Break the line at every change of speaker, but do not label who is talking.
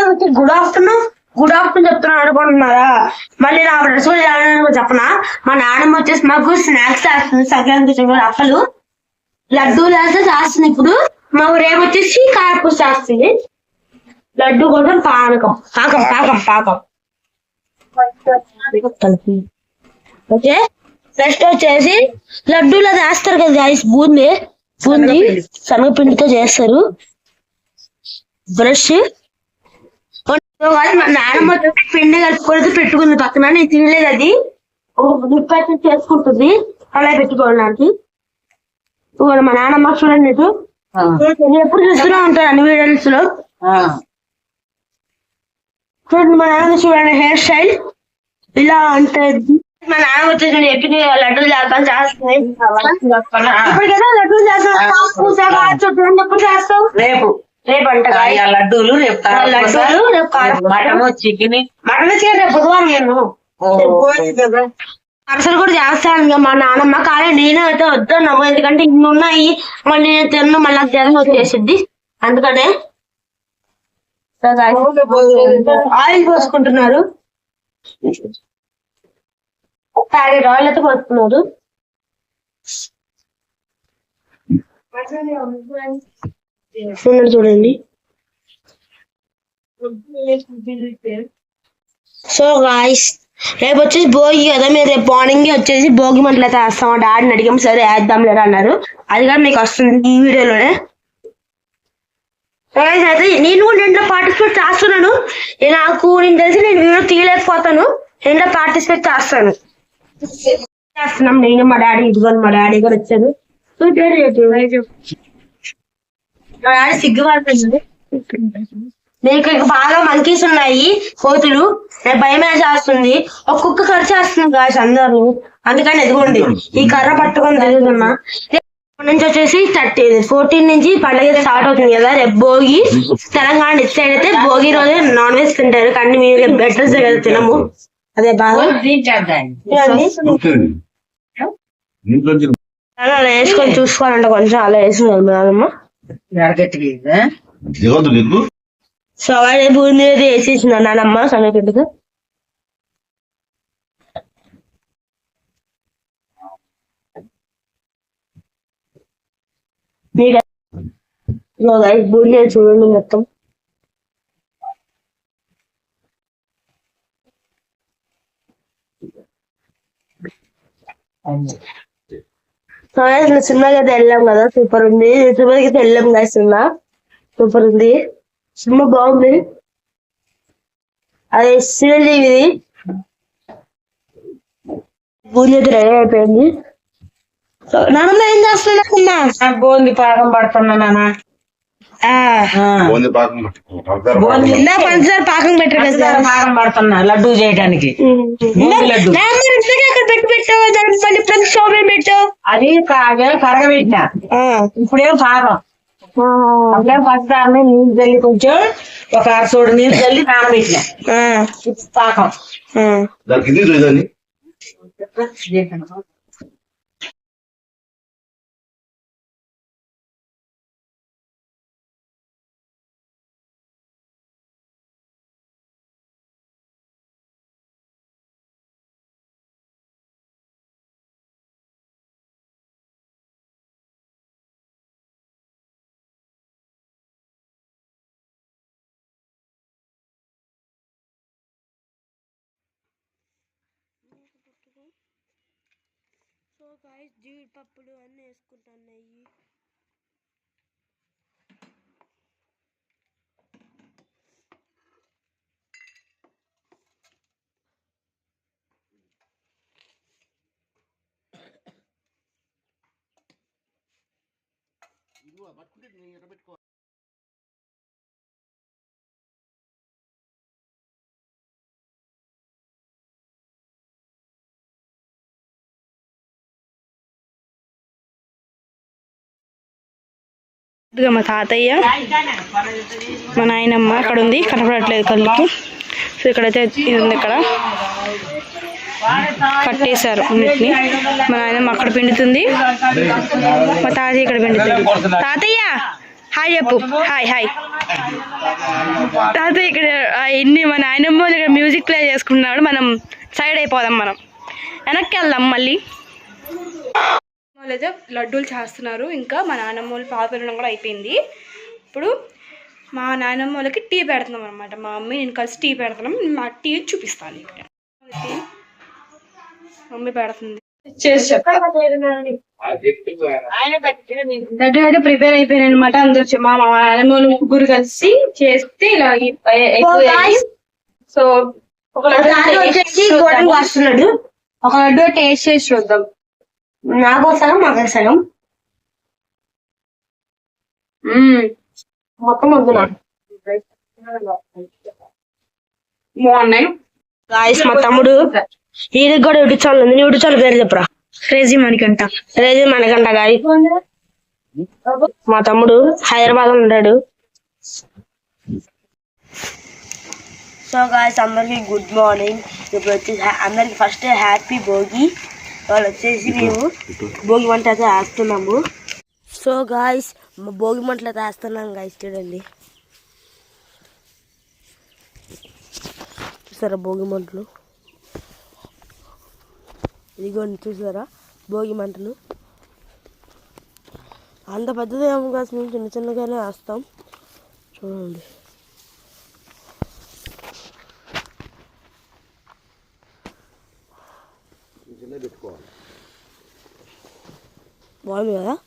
చదువుకి good afternoon good afternoon చెప్తున్నాను అనుకుంటున్నారా? మళ్ళీ నా డ్రెస్ చెప్పనా? మా నాన్నమ్మ వచ్చేసి మాకు స్నాక్స్ చేస్తుంది సంక్రాంతి అప్పలు లడ్డూలు వేస్తే చేస్తుంది ఇప్పుడు. మా రేపు వచ్చేసి కారపూస చేస్తుంది. లడ్డు కోసం పానకం. పాకం పాకం పాకం. ఓకే? నెక్స్ట్ వచ్చేసి లడ్డూలు అది వేస్తారు కదా guys, బూందీ. బూందీ శనగపిండితో చేస్తారు. బ్రష్ మా నాన్నమ్మ వచ్చేసి పిండి కలుపుకొని పెట్టుకుంది. పక్కన నేను తినలేదు అది. నిప్పు అయితే చేసుకుంటుంది. అలా పెట్టుకోవడానికి మా నాన్నమ్మ చూడండి ఇటు. ఎప్పుడు చూస్తూనే ఉంటాను అన్ని వీడియోస్లో. చూడండి మా నాన్న చూడండి హెయిర్ స్టైల్ ఇలా ఉంటుంది మా నాన్న వచ్చేసి ఎప్పుడు లడ్డూలు చేస్తాను చేస్తుంది ఇప్పుడు కదా లడ్డూలు చేస్తాను చూడండి ఎప్పుడు చేస్తావు?
రేపు.
రేపు
లడ్డూలు రేపు
లడ్డూలు రేపు.
Mutton chicken.
మటన్ చికెన్ రేపు బుధవారం నేను అరసలు కూడా చేస్తాను ఇంకా మా నాన్నమ్మ కానీ నేను అయితే వద్దన్నాము ఎందుకంటే ఇన్ని ఉన్నాయి. మళ్ళీ నేను తిన్న మళ్ళీ జ్వరం వచ్చేసిద్ది. అందుకనే ఆయిల్ పోసుకుంటున్నారు. ప్యాకెట్ ఆయిల్ అయితే పోసుకున్నారు. చూడండి చూడండి. సో గాయస్ రేపు వచ్చేసి భోగి కదా మీరు రేపు మార్నింగ్ వచ్చేసి భోగి మంటలు అయితే వేస్తాం. మా డాడీని అడిగాం సరే వేద్దాం లేదా? అన్నారు. అది కూడా మీకు వస్తుంది ఈ వీడియోలోనే. అయితే నేను కూడా ఇంట్లో పార్టిసిపేట్ చేస్తున్నాను. నాకు నేను తెలిసి నేను వీడియో తీయలేకపోతాను. ఇంట్లో పార్టిసిపేట్ చేస్తాను. చేస్తున్నాం. నేను మా డాడీ ఇదిగోండి మా డాడీ కూడా వచ్చాను సిగ్గుపడుతుంది. మీకు ఇక బాగా మంకీస్ ఉన్నాయి కోతులు. నాకు భయం చేస్తుంది ఒక కుక్క ఖర్చు చేస్తుంది కాదు అందరూ. అందుకని ఎదుగుండి. ఈ కర్ర పట్టుకొని తిరుగుతున్నా. నుంచి వచ్చేసి థర్టీ ఫోర్టీన్ నుంచి పండగ స్టార్ట్ అవుతుంది కదా. రేపు భోగి తెలంగాణ ఇటు సైడ్ అయితే భోగి రోజే నాన్ వెజ్ తింటారు. కానీ మీరు బెటర్ కదా తినము. అదే బాగా. అలా వేసుకొని చూసుకోవాలంటే కొంచెం అలా వేసుకున్నాను మేడమ్మ
దిగొద్దు నీకు
సో అదే బూందీ అయితే వేసేసిన నానమ్మ guys, బూందీ అయితే చూడండి మొత్తం guys, మేము సినిమాకి అయితే వెళ్ళాం కదా సూపర్ ఉంది. సినిమాకి అయితే వెళ్ళాం కదా సినిమా. సూపర్ ఉంది. సినిమా బాగుంది. అది చిరంజీవిది బూందీ అయితే రెడీ అయిపోయింది. సో ఏం చేస్తున్నా
బాగుంది పాకం పడుతున్నా నాన్న
బోంది పాకం పట్టుకో.
బోంది
ఇందా పంచదార పాకం పెట్టారు కదా
పంచదార పాకం పడుతున్నా లడ్డు చేయడానికి బూందీ లడ్డు.
నాన్న ఇంతకే అక్కడ పెట్టి పెట్టావు దానికి మళ్ళీ ఇప్పుడు స్టవ్ మీద పెట్టావు?
అది కాగే కరగబెట్టినా. ఇప్పుడేం పాకం అప్పుడే పంచదారని నీళ్ళు చల్లి కొంచెం ఒక అరసోడు నీళ్ళు చల్లి నానబెట్టినా. పాకం.
దానికి
గాయస్ జీడిపప్పులు అన్నీ వేసుకుంటున్నాయి
ఇదిగో మా తాతయ్య మా నాయనమ్మ అక్కడ ఉంది కనపడట్లేదు కళ్ళకి. సో ఇక్కడైతే ఇది ఉంది ఇక్కడ. కట్టేశారు అన్నిటిని. మా నాయనమ్మ అక్కడ పిండుతుంది. మా తాతయ్య ఇక్కడ పిండుతుంది. తాతయ్య హాయ్ చెప్పు. Hi hi. తాతయ్య ఇక్కడ ఎన్ని ఇన్ని మన నాయనమ్మ ఇక్కడ మ్యూజిక్ ప్లే చేసుకున్నాడు మనం సైడ్ అయిపోదాం మనం. వెనక్కి వెళ్దాం మళ్ళీ. వాళ్ళైతే లడ్డూలు చేస్తున్నారు. ఇంకా మా నాన్నమ్మ వాళ్ళు పాలు పెరగడం కూడా అయిపోయింది. ఇప్పుడు మా నాయనమ్మ వాళ్ళకి టీ పెడుతున్నాం అనమాట మా మమ్మీ నేను కలిసి టీ పెడుతున్నాం. మా టీ చూపిస్తాను ఇక్కడ. మమ్మీ పెడుతుంది. లడ్డు అయితే ప్రిపేర్ అయిపోయాయి అనమాట అందరు మా మా నాయనమ్మ వాళ్ళు ముగ్గురు కలిసి చేస్తే ఇలా సో ఒక లడ్డు ఒక లడ్డు. టేస్ట్ చేసి చూద్దాం.
నాకు వస్తాను మాకు
మ్మ్.
మొత్తం వద్దు నాకు
బాగున్నాయి.
గాయస్ మా తమ్ముడు ఈయనకి కూడా యూట్యూబ్ ఛానల్ ఉంది. యూట్యూబ్ ఛానల్ పేరు చెప్పరా?
క్రేజీ మనకంట
రేజీ మనకంట గాయ మా తమ్ముడు హైదరాబాద్లో ఉంటాడు సో గాయస్ అందరికి గుడ్ మార్నింగ్ ఇప్పుడు వచ్చేసి హ్యా- అందరికి ఫస్ట్ హ్యాపీ భోగి. వాళ్ళు వచ్చేసి మేము భోగి మంట అయితే వేస్తున్నాము సో గాయస్ భోగి మంటలు అయితే వేస్తున్నాం గాయస్ చూడండి. చూసారా భోగి మంటలు? ఇదిగోండి చూసారా భోగి మంటలు? అంత పెద్దది ఏమో కాదు మేము చిన్న చిన్నగానే వేస్తాం చూడండి. 거. 뭐하는 거야?